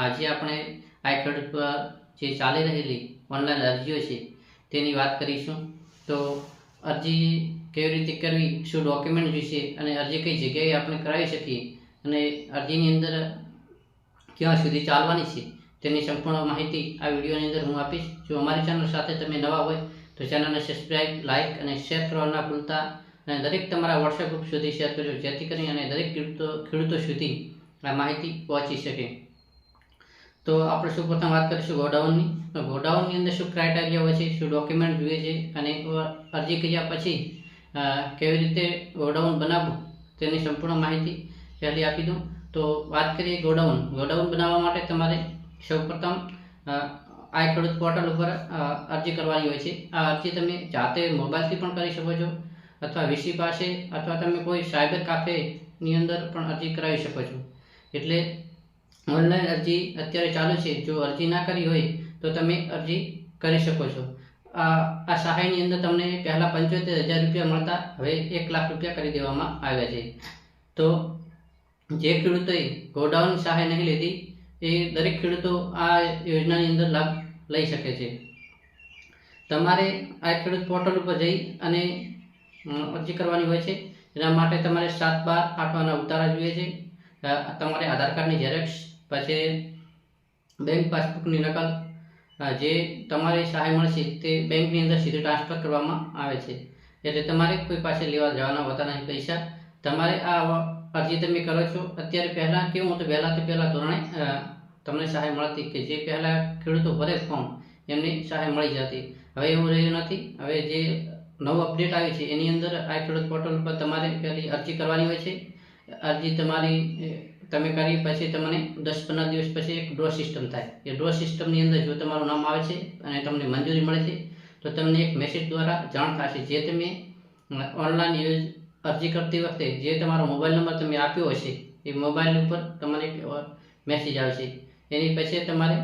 આજે આપણે આઈ ખેડૂત પર જે ચાલી રહેલી ઓનલાઈન અરજીઓ છે, તેની વાત કરીશું. તો અરજી કેવી રીતે કરવી, શું ડોક્યુમેન્ટ જોઈશે અને અરજી કઈ જગ્યાએ આપણે કરાવી શકીએ અને અરજીની અંદર ક્યાં સુધી ચાલવાની છે, તેની સંપૂર્ણ માહિતી આ વિડીયોની અંદર હું આપીશ. જો અમારી ચેનલ સાથે તમે નવા હોય, તો ચેનલને સબસ્ક્રાઇબ લાઇક અને શેર કરવા ના ભૂલતા. અને દરેક તમારા વોટ્સએપ ગ્રુપ સુધી શેર કરજો, જેથી કરીને અને દરેક ખેડૂતો સુધી આ માહિતી પહોંચી શકે. તો આપણે સૌ પ્રથમ વાત કરીશું ગોડાઉનની? તો ગોડાઉનની અંદર શું ક્રાઇટેરિયા હોય છે, શું ડોક્યુમેન્ટ જોઈએ છે અને અરજી કર્યા પછી કેવી રીતે ગોડાઉન બનાવવું તેની સંપૂર્ણ માહિતી પહેલી આપી દઉં. તો વાત કરીએ ગોડાઉન. ગોડાઉન બનાવવા માટે તમારે સૌપ્રથમ આ ખેડૂત પોર્ટલ ઉપર અરજી કરવાની હોય છે. આ અરજી તમે જાતે મોબાઈલથી પણ કરી શકો છો અથવા વીસી પાસે અથવા તમે કોઈ સાયબર કાફેની અંદર પણ અરજી કરાવી શકો છો. એટલે ઓનલાઈન અરજી અત્યારે ચાલુ છે. જો અરજી ના કરી હોય તો તમે અરજી કરી શકો છો. આ સહાયની અંદર તમને પહેલાં પંચોતેર હજાર રૂપિયા મળતા હવે એક લાખ રૂપિયા કરી દેવામાં આવ્યા છે. તો જે ખેડૂતોએ ગોડાઉન સહાય નહીં લીધી એ દરેક ખેડૂતો આ યોજનાની અંદર લાભ લઈ શકે છે. તમારે આ ખેડૂત પોર્ટલ ઉપર જઈ અને અરજી કરવાની હોય છે. એના માટે તમારે સાત બાર આઠવાના ઉતારા જોઈએ છે. તમારે આધાર કાર્ડની ઝેરોક્ષ પછી બેંક પાસબુકની નકલ જે તમારી સહાય મળશે તે બેંકની અંદર સીધું ટ્રાન્સફર કરવામાં આવે છે. એટલે તમારે કોઈ પાસે લેવા જવાના હોતા નહીં પૈસા. તમારે આ અરજી તમે કરો છો, અત્યારે પહેલાં કેવું હતું વહેલા તો પહેલાં ધોરણે તમને સહાય મળતી કે જે પહેલાં ખેડૂતો ભરે ફોર્મ એમને સહાય મળી જતી. હવે એવું રહ્યું નથી. હવે જે નવું અપડેટ આવ્યું છે, એની અંદર આ ખેડૂત પોર્ટલ પર તમારે પહેલી અરજી કરવાની હોય છે. અરજી તમારી તમે કરી, પછી તમને દસ પંદર દિવસ પછી એક ડ્રો સિસ્ટમ થાય. એ ડ્રો સિસ્ટમની અંદર જો તમારું નામ આવે છે અને તમને મંજૂરી મળે છે, તો તમને એક મેસેજ દ્વારા જાણ થશે. જે તમે ઓનલાઈન યુઝ અરજી કરતી વખતે જે તમારો મોબાઈલ નંબર તમે આપ્યો હશે, એ મોબાઈલ ઉપર તમને એક મેસેજ આવશે એની પછી તમારે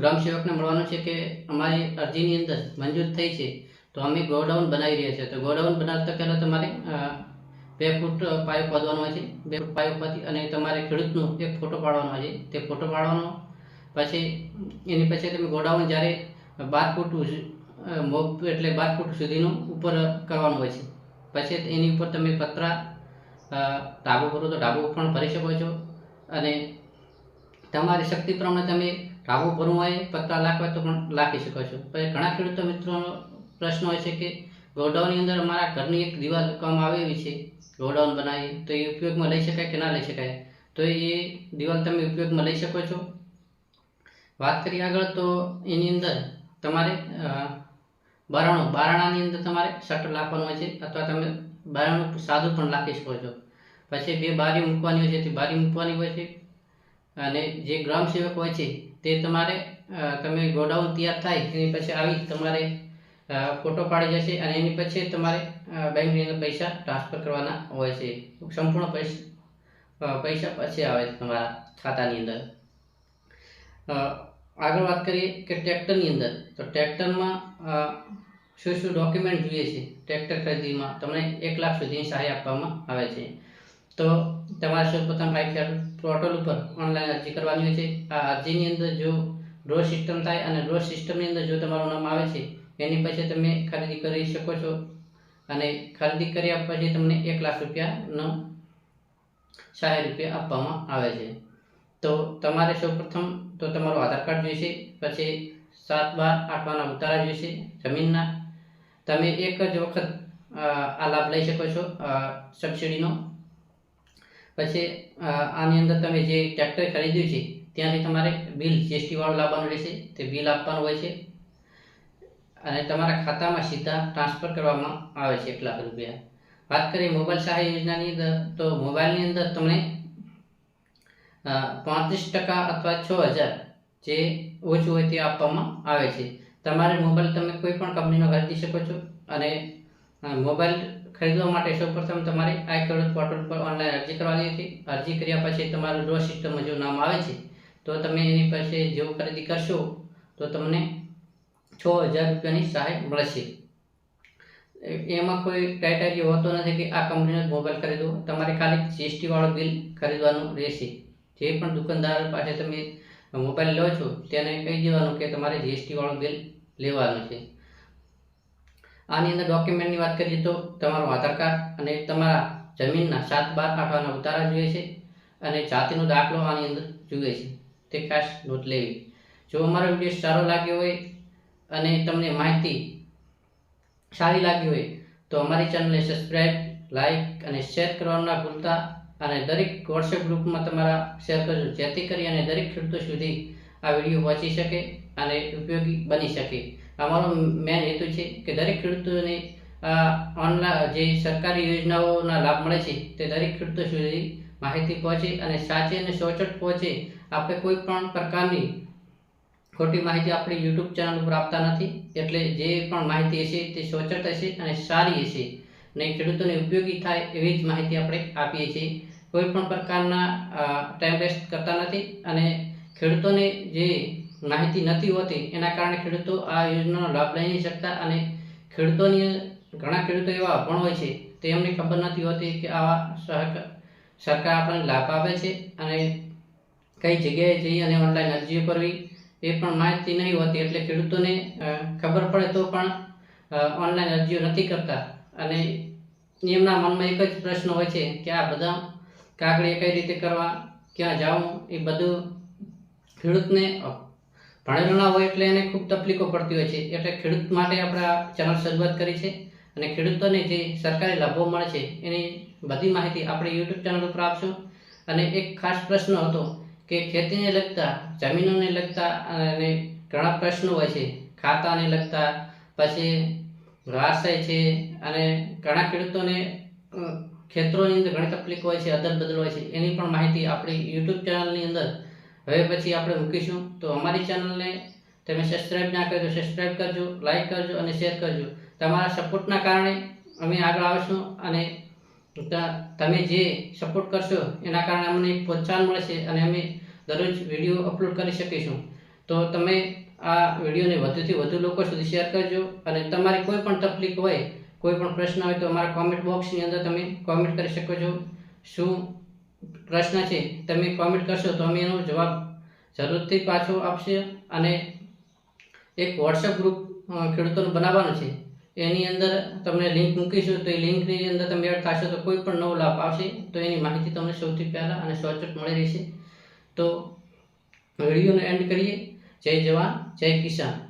ગ્રામ સેવકને મળવાનું છે કે અમારી અરજીની અંદર મંજૂર થઈ છે, તો અમે ગોડાઉન બનાવી રહ્યા છીએ. તો ગોડાઉન બનાવતા પહેલાં તમારે બે ફૂટ પાઇપ વધવાનો છે. બે ફૂટ પાઇપ ખોદી અને તમારે ખેડૂતનો એક ફોટો પાડવાનો છે. તે ફોટો પાડવાનો, પછી એની પછી તમે ગોડાઉન જ્યારે બાર ફૂટ એટલે બાર ફૂટ સુધીનું ઉપર કરવાનું હોય છે. પછી એની ઉપર તમે પતરા ઢાબો ભરો તો ઢાબો પણ ભરી શકો છો. અને તમારી શક્તિ પ્રમાણે તમે ઢાબો ભરવું હોય, પતરા લાખવા તો પણ લાખી શકો છો. પછી ઘણા ખેડૂતો મિત્રોનો પ્રશ્ન હોય છે કે ગોડાઉનની અંદર અમારા ઘરની એક દિવાલ કામ આવેલી છે. ગોડાઉન બનાવી, તો એ ઉપયોગમાં લઈ શકાય કે ના લઈ શકાય? તો એ દિવાલ તમે ઉપયોગમાં લઈ શકો છો. વાત કરીએ આગળ, તો એની અંદર તમારે બારણું, બારણાની અંદર તમારે શટર લાખવાનું હોય છે, અથવા તમે બારણું સાદું પણ લાખી શકો છો. પછી બે બારી મૂકવાની હોય છે, તે બારી મૂકવાની હોય છે, અને જે ગ્રામ સેવક હોય છે, તે તમારે તમે ગોડાઉન તૈયાર થાય, એની પછી આવી તમારે ફોટો પાડી જશે અને એની પછી તમારે બેંકની અંદર પૈસા ટ્રાન્સફર કરવાના હોય છે. સંપૂર્ણ પૈસા પૈસા પછી આવે છે તમારા ખાતાની અંદર. આગળ વાત કરીએ કે ટ્રેક્ટરની અંદર. તો ટ્રેક્ટરમાં શું શું ડોક્યુમેન્ટ જોઈએ છે? ટ્રેક્ટર ખરીદીમાં તમને એક લાખ સુધીની સહાય આપવામાં આવે છે. તો તમારે સૌપ્રથમ આઈ પોર્ટલ ઉપર ઓનલાઈન અરજી કરવાની હોય છે. આ અરજીની અંદર જો ડ્રો સિસ્ટમ થાય અને ડ્રો સિસ્ટમની અંદર જો તમારું નામ આવે છે એની પછી તમે ખરીદી કરી શકો છો. અને ખરીદી કર્યા પછી તમને એક લાખ રૂપિયાનો સહાય રૂપિયા આપવામાં આવે છે. તો તમારે સૌપ્રથમ તો તમારું આધાર કાર્ડ જોઈશે, પછી સાત બાર આઠવાના ઉતારા જોઈશે જમીનના. તમે એક જ વખત આ લાભ લઈ શકો છો સબસિડીનો. પછી આની અંદર તમે જે ટ્રેક્ટર ખરીદ્યું છે, ત્યાંથી તમારે બિલ જીએસટી વાળું લાવવાનું રહેશે. તે બિલ આપવાનું હોય છે. અને તમારા ખાતામાં સીધા ટ્રાન્સફર કરવામાં આવે છે એક લાખ રૂપિયા. વાત કરીએ મોબાઈલ સહાય યોજનાની અંદર, તો મોબાઈલની અંદર તમને પાંત્રીસ ટકા અથવા છ હજાર જે ઓછું હોય તે આપવામાં આવે છે. તમારે મોબાઈલ તમે કોઈ પણ કંપનીનો ખરીદી શકો છો અને મોબાઈલ ખરીદવા માટે સૌપ્રથમ તમારે આ ખેડૂત પોર્ટલ પર ઓનલાઈન અરજી કરવાની હતી. અરજી કર્યા પછી તમારું ડ્રો સિસ્ટમમાં જો નામ આવે છે. તો તમે એની પાસે જો ખરીદી કરશો, તો તમને છ હજાર રૂપિયાની સહાય મળશે. એમાં કોઈ ક્રાઇટેરિયા હોતો નથી કે આ કંપનીનો જ મોબાઈલ ખરીદવો. તમારે ખાલી જીએસટી વાળો બિલ ખરીદવાનું રહેશે. જે પણ દુકાનદાર પાસે તમે મોબાઈલ લો છો, તેને કહી દેવાનું કે તમારે જીએસટી વાળું બિલ લેવાનું છે. આની અંદર ડોક્યુમેન્ટની વાત કરીએ તો તમારું આધાર કાર્ડ અને તમારા જમીનના સાત બાર કાઢવાના ઉતારા જોઈએ છે અને જાતિનો દાખલો આની અંદર જોઈએ છે. તે ખાસ નોંધ લેવી. જો અમારો વીડિયો સારો લાગ્યો હોય અને તમને માહિતી સારી લાગી હોય તો અમારી ચેનલને સબસ્ક્રાઈબ લાઈક અને શેર કરવાનું ના ભૂલતા. અને દરેક વોટ્સએપ ગ્રુપમાં તમારા શેર કરજો. જેથી કરી અને દરેક ખેડૂતો સુધી આ વીડિયો પહોંચી શકે અને ઉપયોગી બની શકે. અમારો મેન હેતુ છે કે દરેક ખેડૂતોને ઓનલાઈન જે સરકારી યોજનાઓના લાભ મળે છે તે દરેક ખેડૂતો સુધી માહિતી પહોંચે અને સાચી અને સોચટ પહોંચે. આપણે કોઈ પણ પ્રકારની ખોટી માહિતી આપણી યુટ્યુબ ચેનલ ઉપર આપતા નથી, એટલે જે પણ માહિતી હશે તે સોચટ હશે અને સારી હશે. અને ખેડૂતોને ઉપયોગી થાય એવી જ માહિતી આપણે આપીએ છીએ. કોઈ પણ પ્રકારના ટાઈમ વેસ્ટ કરતા નથી અને ખેડૂતોને જે માહિતી નથી હોતી એના કારણે ખેડૂતો આ યોજનાનો લાભ લઈ નહીં શકતા અને ખેડૂતોની ઘણા ખેડૂતો એવા અભણ હોય છે, તે એમને ખબર નથી હોતી કે આવા સરકાર આપણને લાભ આપે છે અને કઈ જગ્યાએ જઈ અને ઓનલાઈન અરજીઓ કરવી એ પણ માહિતી નહીં હોતી એટલે ખેડૂતોને ખબર પડે તો પણ ઓનલાઈન અરજીઓ નથી કરતા. અને એમના મનમાં એક જ પ્રશ્ન હોય છે કે આ બધા કાગળીએ કઈ રીતે કરવા, ક્યાં જવું એ બધું ખેડૂતને ભણેલો ના હોય એટલે એને ખૂબ તકલીફો પડતી હોય છે. એટલે ખેડૂત માટે આપણે આ ચેનલ શરૂઆત કરી છે અને ખેડૂતોને જે સરકારી લાભો મળે છે એની બધી માહિતી આપણે યુટ્યુબ ચેનલ ઉપર આપશું. અને એક ખાસ પ્રશ્ન હતો કે ખેતીને લગતા, જમીનોને લગતા અને ઘણા પ્રશ્નો હોય છે. ખાતાને લગતા, પછી વ્યવસાય છે અને ઘણા ખેડૂતોને ખેતરોની અંદર ઘણી તકલીફ હોય છે અદલ બદલ હોય છે. એની પણ માહિતી આપણી યુટ્યુબ ચેનલની અંદર હવે પછી આપણે મૂકીશું. તો અમારી ચેનલને તમે સબસ્ક્રાઈબ ના કરજો સબસ્ક્રાઈબ કરજો લાઈક કરજો અને શેર કરજો. તમારા સપોર્ટના કારણે અમે આગળ આવીશું અને તમે જે સપોર્ટ કરશો, એના કારણે અમને એક પ્રોત્સાહન મળશે અને અમે દરરોજ વીડિયો અપલોડ કરી શકીશું. તો તમે આ વિડીયોને વધુથી વધુ લોકો સુધી શેર કરજો અને તમારી કોઈ પણ તકલીફ હોય, કોઈ પણ પ્રશ્ન હોય તો અમારા કોમેન્ટ બોક્સની અંદર તમે કોમેન્ટ કરી શકો છો. શું પ્રશ્ન છે તમે કોમેન્ટ કરશો તો અમે એનો જવાબ જરૂરથી પાછો આપશે અને એક વોટ્સઅપ ગ્રુપ ખેડૂતોનું બનાવવાનું છે. એની અંદર તમને લિંક મૂકીશું તો એ લિંકની અંદર તમે એડ થશો તો કોઈ પણ નવો લાભ આવશે, તો એની માહિતી તમને સૌથી પહેલાં અને સચોટ મળી રહેશે. તો વિડીયોને એન્ડ કરીએ. જય જવાન, જય કિસાન.